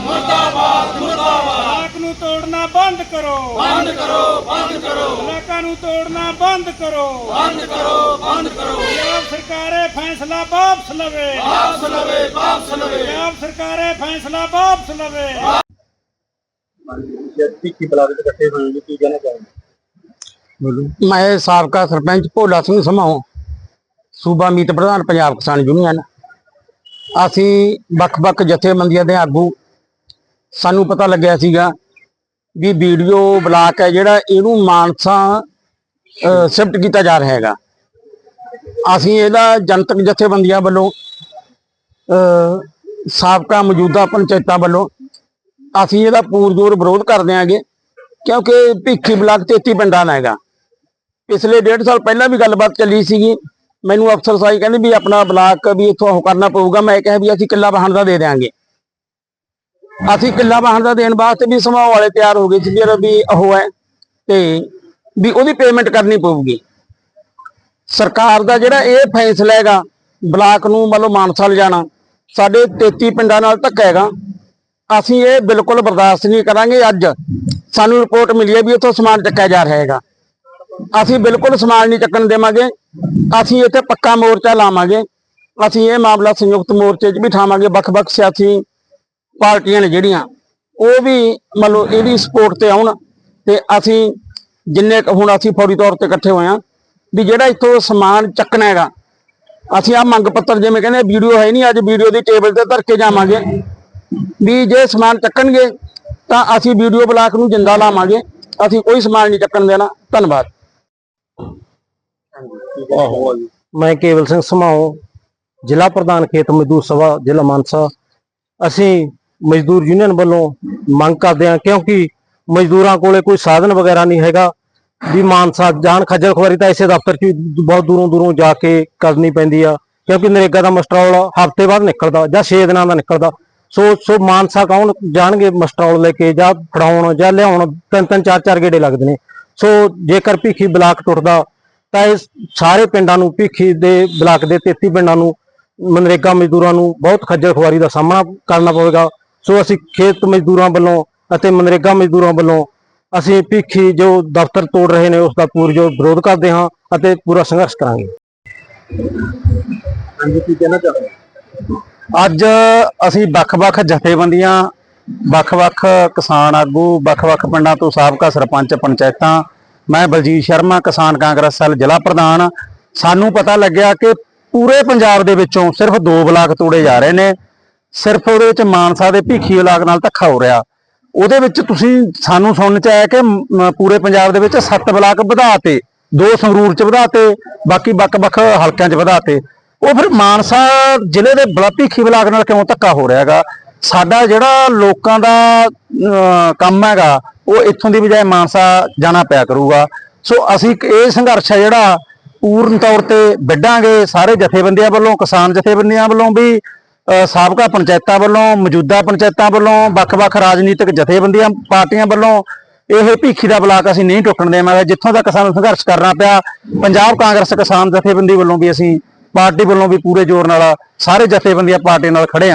ਮੁਰਦਾਬਾਦ ਮੁਰਦਾਬਾਦ। ਬਲਾਕ ਨੂੰ ਤੋੜਨਾ ਬੰਦ ਕਰੋ। ਬੰਦ ਕਰੋ ਬੰਦ ਕਰੋ। ਬਲਾਕਾਂ ਨੂੰ ਤੋੜਨਾ ਬੰਦ ਕਰੋ। ਬੰਦ ਕਰੋ ਬੰਦ ਕਰੋ। ਪੰਜਾਬ ਸਰਕਾਰ ਇਹ ਫੈਸਲਾ ਵਾਪਸ ਲਵੇ। ਵਾਪਸ ਲਵੇ ਵਾਪਸ ਲਵੇ। ਪੰਜਾਬ ਸਰਕਾਰ ਇਹ ਫੈਸਲਾ ਵਾਪਸ ਲਵੇ। ਭਿੱਖੀ ਬਲਾਕ ਦੇ ਇਕੱਠੇ ਹੋਏ ਜੀ ਕੀ ਕਹਿਣਾ ਚਾਹੁੰਦੇ ਮੈਂ ਸਾਬਕਾ ਸਰਪੰਚ ਭੋਲਾ ਸਿੰਘ ਸਮਾਉ ਸੂਬਾ ਮੀਤ ਪ੍ਰਧਾਨ ਪੰਜਾਬ ਕਿਸਾਨ ਯੂਨੀਅਨ। ਅਸੀਂ ਵੱਖ-ਵੱਖ ਜਥੇਬੰਦੀਆਂ ਦੇ ਆਗੂ ਸਾਨੂੰ ਪਤਾ ਲੱਗਿਆ ਸੀਗਾ ਵੀ ਵੀਡੀਓ ਬਲਾਕ ਹੈ ਜਿਹੜਾ ਇਹਨੂੰ ਮਾਨਸਾ ਸ਼ਿਫਟ ਕੀਤਾ ਜਾ ਰਿਹਾ ਹੈਗਾ। ਅਸੀਂ ਇਹਦਾ ਜਨਤਕ ਜਥੇਬੰਦੀਆਂ ਵੱਲੋਂ ਅਹ, ਸਾਬਕਾ ਮੌਜੂਦਾ ਪੰਚਾਇਤਾਂ ਵੱਲੋਂ ਅਸੀਂ ਇਹਦਾ ਪੂਰਜੋਰ ਵਿਰੋਧ ਕਰਦੇ ਆਂਗੇ ਕਿਉਂਕਿ ਭਿੱਖੀ ਬਲਾਕ 33 ਪਿੰਡਾਂ ਦਾ ਹੈਗਾ। ਪਿਛਲੇ ਡੇਢ ਸਾਲ ਪਹਿਲਾਂ ਵੀ ਗੱਲਬਾਤ ਚੱਲੀ ਸੀਗੀ। ਮੈਨੂੰ ਅਫਸਰ ਸਾਈ ਕਹਿੰਦੇ ਵੀ ਆਪਣਾ ਬਲਾਕ ਵੀ ਇੱਥੋਂ ਉਹ ਕਰਨਾ ਪਊਗਾ। ਮੈਂ ਕਿਹਾ ਵੀ ਅਸੀਂ ਕਿੱਲਾ ਵਾਹਣ ਦਾ ਦੇ ਦੇਾਂਗੇ ਅਸੀਂ ਕਿੱਲਾ ਵਾਹਣ ਦਾ ਦੇਣ ਵਾਸਤੇ ਵੀ ਸਮਾਉ ਵਾਲੇ ਤਿਆਰ ਹੋ ਗਏ ਸੀ ਵੀ ਵੀ ਉਹ ਹੈ ਤੇ ਵੀ ਉਹਦੀ ਪੇਮੈਂਟ ਕਰਨੀ ਪਊਗੀ। ਸਰਕਾਰ ਦਾ ਜਿਹੜਾ ਇਹ ਫੈਸਲਾ ਹੈਗਾ, ਬਲਾਕ ਨੂੰ ਮਤਲਬ ਮਾਨਸਾ ਲਿਜਾਣਾ, ਸਾਡੇ 33 ਪਿੰਡਾਂ ਨਾਲ ਧੱਕਾ ਹੈਗਾ। ਅਸੀਂ ਇਹ ਬਿਲਕੁਲ ਬਰਦਾਸ਼ਤ ਨਹੀਂ ਕਰਾਂਗੇ ਅੱਜ। ਸਾਨੂੰ ਰਿਪੋਰਟ ਮਿਲੀ ਹੈ ਵੀ ਉੱਥੋਂ ਸਮਾਨ ਚੱਕਿਆ ਜਾ ਰਿਹਾ ਹੈਗਾ। ਅਸੀਂ ਬਿਲਕੁਲ ਸਮਾਨ ਨਹੀਂ ਚੱਕਣ ਦੇਵਾਂਗੇ। ਅਸੀਂ ਇੱਥੇ ਪੱਕਾ ਮੋਰਚਾ ਲਾਵਾਂਗੇ। ਅਸੀਂ ਇਹ ਮਾਮਲਾ ਸੰਯੁਕਤ ਮੋਰਚੇ 'ਚ ਬਿਠਾਵਾਂਗੇ ਵੱਖ-ਵੱਖ ਸਿਆਸੀ ਪਾਰਟੀਆਂ ਨੇ ਜਿਹੜੀਆਂ, ਉਹ ਵੀ ਮੰਨ ਲਓ ਇਹਦੀ ਸਪੋਰਟ ਤੇ ਆਉਣ ਤੇ ਅਸੀਂ ਜਿੰਨੇ ਹੁਣ ਅਸੀਂ ਫੌਰੀ ਤੌਰ ਤੇ ਇਕੱਠੇ ਹੋਏ ਆ ਵੀ ਜਿਹੜਾ ਇੱਥੋਂ ਸਮਾਨ ਚੱਕਣਾ ਹੈਗਾ, ਅਸੀਂ ਆ ਮੰਗ ਪੱਤਰ ਜਿਵੇਂ ਕਹਿੰਦੇ ਵੀਡੀਓ ਹੈ ਨਹੀਂ, ਅੱਜ ਵੀਡੀਓ ਦੀ ਟੇਬਲ ਤੇ ਧਰ ਕੇ ਜਾਵਾਂਗੇ। ਵੀ ਜੇ ਸਮਾਨ ਚੱਕਣਗੇ ਤਾਂ ਅਸੀਂ ਵੀਡੀਓ ਬਲਾਕ ਨੂੰ ਜਿੰਦਾ ਲਾਵਾਂਗੇ, ਅਸੀਂ ਕੋਈ ਸਮਾਨ ਨਹੀਂ ਚੱਕਣ ਦੇਣਾ। ਧੰਨਵਾਦ। ਮੈਂ ਕੇਵਲ ਸਿੰਘ ਸਮਾਓ ਜ਼ਿਲ੍ਹਾ ਪ੍ਰਧਾਨ ਖੇਤ ਮਜ਼ਦੂਰ ਸਭਾ, ਜ਼ਿਲ੍ਹਾ ਮਾਨਸਾ। ਅਸੀਂ ਮਜ਼ਦੂਰ ਯੂਨੀਅਨ ਵੱਲੋਂ ਮੰਗ ਕਰਦੇ ਹਾਂ, ਕਿਉਂਕਿ ਮਜ਼ਦੂਰਾਂ ਕੋਲੇ ਕੋਈ ਸਾਧਨ ਵਗੈਰਾ ਨਹੀਂ ਹੈਗਾ। ਵੀ ਮਾਨਸਾ ਜਾਣ ਖੱਜਲ ਖੁਆਰੀ ਤਾਂ ਇਸੇ ਦਫ਼ਤਰ 'ਚ ਵੀ ਬਹੁਤ ਦੂਰੋਂ ਦੂਰੋਂ ਜਾ ਕੇ ਕਰਨੀ ਪੈਂਦੀ ਆ, ਕਿਉਂਕਿ ਨਰੇਗਾ ਦਾ ਮਸਟਰੋਲ ਹਫ਼ਤੇ ਬਾਅਦ ਨਿਕਲਦਾ ਜਾਂ 6 ਦਿਨਾਂ ਦਾ ਨਿਕਲਦਾ। ਸੋ ਸੋ ਮਾਨਸਾ ਕੌਣ ਜਾਣਗੇ ਮਸਟਰੋਲ ਲੈ ਕੇ ਜਾਂ ਫੜਾਉਣ ਜਾਂ ਲਿਆਉਣ? ਤਿੰਨ ਤਿੰਨ, ਚਾਰ ਚਾਰ ਗੇੜੇ ਲੱਗਦੇ ਨੇ। ਸੋ ਜੇਕਰ ਭੀਖੀ ਬਲਾਕ ਟੁੱਟਦਾ, ਤਾਂ ਇਹ ਸਾਰੇ ਪਿੰਡਾਂ ਨੂੰ, ਭੀਖੀ ਦੇ ਬਲਾਕ ਦੇ 33 ਪਿੰਡਾਂ ਨੂੰ, ਮਨਰੇਗਾ ਮਜ਼ਦੂਰਾਂ ਨੂੰ ਬਹੁਤ ਖੱਜਲ ਖੁਆਰੀ ਦਾ ਸਾਹਮਣਾ ਕਰਨਾ ਪਵੇਗਾ। ਸੋ ਅਸੀਂ ਖੇਤ ਮਜ਼ਦੂਰਾਂ ਵੱਲੋਂ ਅਤੇ ਮਨਰੇਗਾ ਮਜ਼ਦੂਰਾਂ ਵੱਲੋਂ ਅਸੀਂ ਭੀਖੀ ਜੋ ਦਫ਼ਤਰ ਤੋੜ ਰਹੇ ਨੇ ਉਸ ਦਾ ਪੂਰਜੋ ਵਿਰੋਧ ਕਰਦੇ ਹਾਂ ਅਤੇ ਪੂਰਾ ਸੰਘਰਸ਼ ਕਰਾਂਗੇ। ਹਾਂਜੀ ਕੀ ਕਹਿਣਾ ਚਾਹੁੰਦੇ ਅੱਜ ਅਸੀਂ ਵੱਖ-ਵੱਖ ਜਥੇਬੰਦੀਆਂ ਵੱਖ-ਵੱਖ ਕਿਸਾਨ ਆਗੂ ਵੱਖ-ਵੱਖ ਪਿੰਡਾਂ ਤੋਂ ਸਾਬਕਾ ਸਰਪੰਚ ਪੰਚਾਇਤਾਂ ਮੈਂ ਬਲਜੀਤ ਸ਼ਰਮਾ ਕਿਸਾਨ ਕਾਂਗਰਸ ਸੈੱਲ ਜ਼ਿਲ੍ਹਾ ਪ੍ਰਧਾਨ। ਸਾਨੂੰ ਪਤਾ ਲੱਗਿਆ ਕਿ ਪੂਰੇ ਪੰਜਾਬ ਦੇ ਵਿੱਚੋਂ ਸਿਰਫ ਦੋ ਬਲਾਕ ਤੋੜੇ ਜਾ ਰਹੇ ਨੇ। ਸਿਰਫ ਉਹਦੇ ਵਿੱਚ ਮਾਨਸਾ ਦੇ ਭੀਖੀ ਬਲਾਕ ਨਾਲ ਧੱਕਾ ਹੋ ਰਿਹਾ। ਉਹਦੇ ਵਿੱਚ ਤੁਸੀਂ ਸਾਨੂੰ ਸੁਣਨ ਚ ਆਇਆ ਕਿ ਪੂਰੇ ਪੰਜਾਬ ਦੇ ਵਿੱਚ ਸੱਤ ਬਲਾਕ ਵਧਾਤੇ ਦੋ ਸੰਗਰੂਰ ਚ ਵਧਾਤੇ ਬਾਕੀ ਵੱਖ-ਵੱਖ ਹਲਕਿਆਂ ਚ ਵਧਾਤੇ। ਉਹ ਫਿਰ ਮਾਨਸਾ ਜ਼ਿਲ੍ਹੇ ਦੇ ਬਲਾ ਭੀਖੀ ਬਲਾਕ ਨਾਲ ਕਿਉਂ ਧੱਕਾ ਹੋ ਰਿਹਾ ਹੈਗਾ? ਸਾਡਾ ਜਿਹੜਾ ਲੋਕਾਂ ਦਾ ਅਹ, ਕੰਮ ਹੈਗਾ ਉਹ ਇੱਥੋਂ ਦੀ ਬਜਾਏ ਮਾਨਸਾ ਜਾਣਾ ਪਿਆ ਕਰੂਗਾ। ਸੋ ਅਸੀਂ ਇਹ ਸੰਘਰਸ਼ ਹੈ ਜਿਹੜਾ ਪੂਰਨ ਤੌਰ ਤੇ ਵਿੱਢਾਂਗੇ ਸਾਰੇ ਜਥੇਬੰਦੀਆਂ ਵੱਲੋਂ ਕਿਸਾਨ ਜਥੇਬੰਦੀਆਂ ਵੱਲੋਂ ਵੀ ਸਾਬਕਾ ਪੰਚਾਇਤਾਂ ਵੱਲੋਂ, ਮੌਜੂਦਾ ਪੰਚਾਇਤਾਂ ਵੱਲੋਂ, ਵੱਖ-ਵੱਖ ਰਾਜਨੀਤਿਕ ਜਥੇਬੰਦੀਆਂ, ਪਾਰਟੀਆਂ ਵੱਲੋਂ ਇਹ ਭੀਖੀ ਦਾ ਬਲਾਕ ਅਸੀਂ ਨਹੀਂ ਟੁੱਟਣ ਦੇਵਾਂਗੇ। ਜਿੱਥੋਂ ਤੱਕ ਸਾਨੂੰ ਸੰਘਰਸ਼ ਕਰਨਾ ਪਿਆ, ਪੰਜਾਬ ਕਾਂਗਰਸ ਕਿਸਾਨ ਜਥੇਬੰਦੀ ਵੱਲੋਂ ਵੀ ਅਸੀਂ ਪਾਰਟੀ ਵੱਲੋਂ ਵੀ ਪੂਰੇ ਜ਼ੋਰ ਨਾਲ ਸਾਰੇ ਜਥੇਬੰਦੀਆਂ ਪਾਰਟੀ ਨਾਲ ਖੜੇ ਹਾਂ